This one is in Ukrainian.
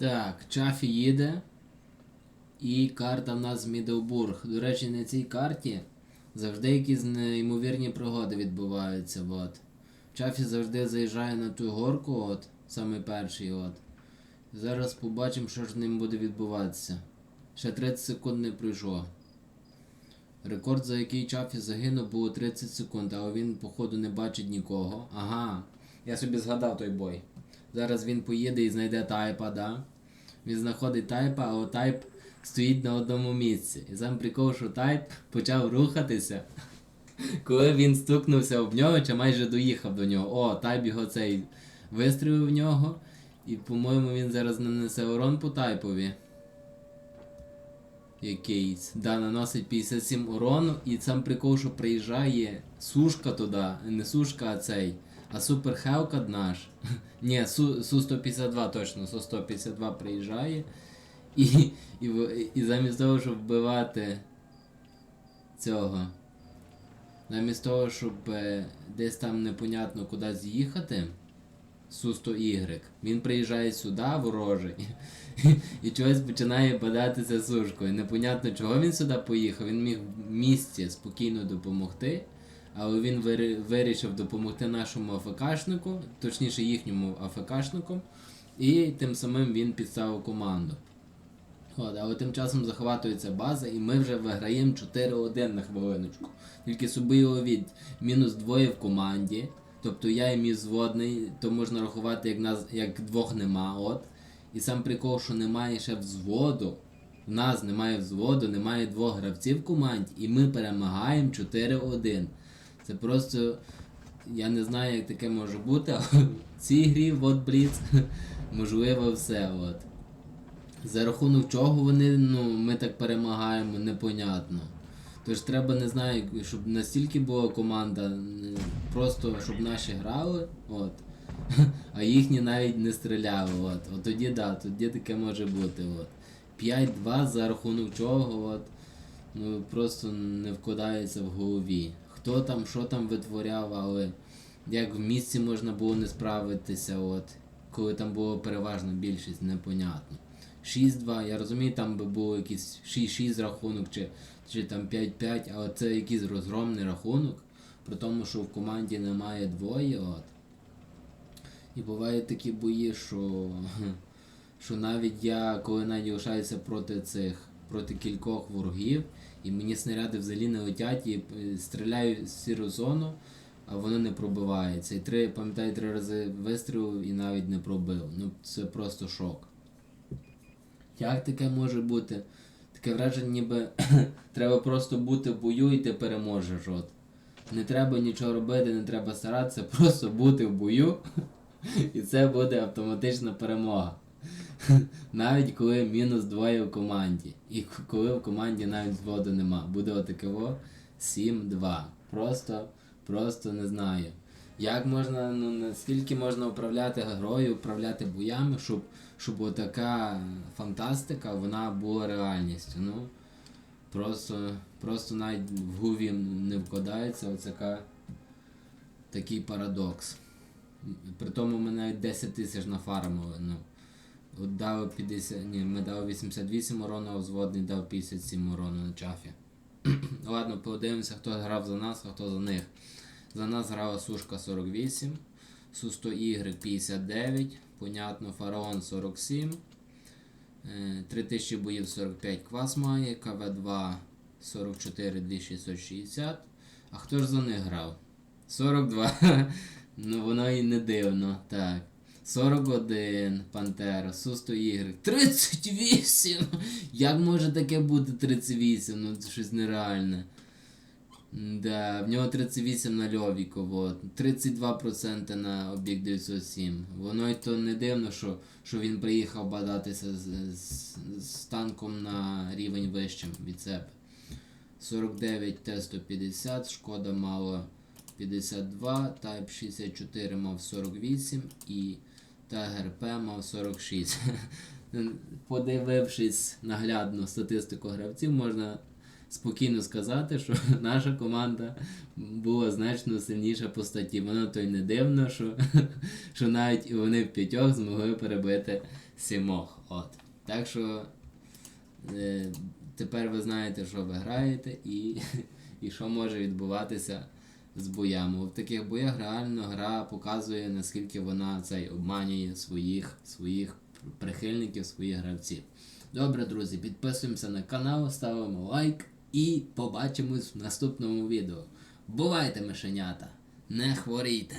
Так, Чафі їде. І карта в нас Міддлбург. До речі, на цій карті завжди якісь неймовірні пригоди відбуваються. От. Чафі завжди заїжджає на ту горку, от, саме перший. от. Зараз побачимо, що ж з ним буде відбуватися. Ще 30 секунд не пройшло. Рекорд, за який Чафі загинув, було 30 секунд, але він, походу, не бачить нікого. Ага. Я собі згадав той бой. Зараз він поїде і знайде тайпа, да? Він знаходить тайпа, а тайп стоїть на одному місці. І сам прикол, що тайп почав рухатися. Коли він стукнувся об нього, чи майже доїхав до нього. О, тайп його цей вистрілив в нього. І, по-моєму, він зараз нанесе урон по тайпові. Якийсь. Да, наносить 57 урону, і сам прикол, що приїжджає сушка туди, не сушка, а цей. А супер Хелкад наш. Ні, Су, Су-152 точно, Су-152 приїжджає. І, і, і замість того, щоб вбивати цього. Замість того, щоб е, десь там непонятно куди з'їхати. Су-100Y. Він приїжджає сюди, ворожий, і чогось починає бадатися сушкою. Непонятно, чого він сюди поїхав. Він міг в місті спокійно допомогти, але він вирішив допомогти нашому АФКшнику, точніше їхньому АФКшнику, і тим самим він підставив команду. От, але тим часом захватується база, і ми вже виграємо 4-1 на хвилиночку. Тільки собі уявіть, мінус двоє в команді. Тобто я і мій зводний, то можна рахувати, як нас як двох нема. От. І сам прикол, що немає ще взводу. В нас немає взводу, немає двох гравців в команді, і ми перемагаємо 4-1. Це просто. Я не знаю, як таке може бути, але в цій грі, от Бліц, можливо все. От. За рахунок чого вони, ну, ми так перемагаємо, непонятно. Тож треба, не знаю, щоб настільки була команда, просто щоб наші грали, от, а їхні навіть не стріляли. От. От тоді да, тоді таке може бути. От. 5-2 за рахунок чого, от, ну, просто не вкладається в голові. Хто там, що там витворяв, але як в місці можна було не справитися, от, коли там було переважно більшість, непонятно. 6-2, я розумію, там би було якийсь 6-6 рахунок чи, чи там 5-5, але це якийсь розгромний рахунок, при тому, що в команді немає двоє. От. І бувають такі бої, що, що навіть я, коли навіть лишаюся проти цих, проти кількох ворогів, і мені снаряди взагалі не летять і е, стріляю в сіру зону, а воно не пробивається. І три, пам'ятаю, три рази вистрілив і навіть не пробив. Ну це просто шок. Як таке може бути? Таке враження, ніби треба просто бути в бою і ти переможеш. От. Не треба нічого робити, не треба старатися, просто бути в бою, і це буде автоматична перемога. Навіть коли мінус двоє в команді. І коли в команді навіть зводу нема. Буде отакого 7-2. Просто, просто не знаю. Як можна, ну наскільки можна управляти грою, управляти боями, щоб, щоб отака фантастика вона була реальністю. Ну, просто, просто навіть в голові не вкладається оцяка такий парадокс. При тому навіть 10 тисяч нафармили. Ну. Дав 50, ні, ми дали 88 урону, а взводний дав 57 урону на чафі. Ладно, подивимося, хто грав за нас, а хто за них. За нас грала Сушка 48, Су100Y 59, понятно, Фараон 47, е, 3000 боїв 45 квас має, КВ2 44 2660. А хто ж за них грав? 42. ну воно і не дивно. Так. 41 Пантера, Су100Y. 38! Як може таке бути 38? Ну це щось нереальне. Да, в нього 38 на Льовіку, вот. 32% на об'єкт 907. Воно й то не дивно, що, що він приїхав бадатися з, з, з танком на рівень вищим від себе. 49 Т-150, шкода мало 52, Type 64 мав 48 і ТГРП мав 46. Подивившись наглядно статистику гравців, можна спокійно сказати, що наша команда була значно сильніша по статті. Воно то й не дивно, що, що навіть вони в п'ятьох змогли перебити сімох. От. Так що е, тепер ви знаєте, що ви граєте і, і що може відбуватися з боями. В таких боях реально гра показує, наскільки вона цей обманює своїх, своїх прихильників, своїх гравців. Добре, друзі, підписуємося на канал, ставимо лайк і побачимось в наступному відео. Бувайте, мишенята! Не хворійте!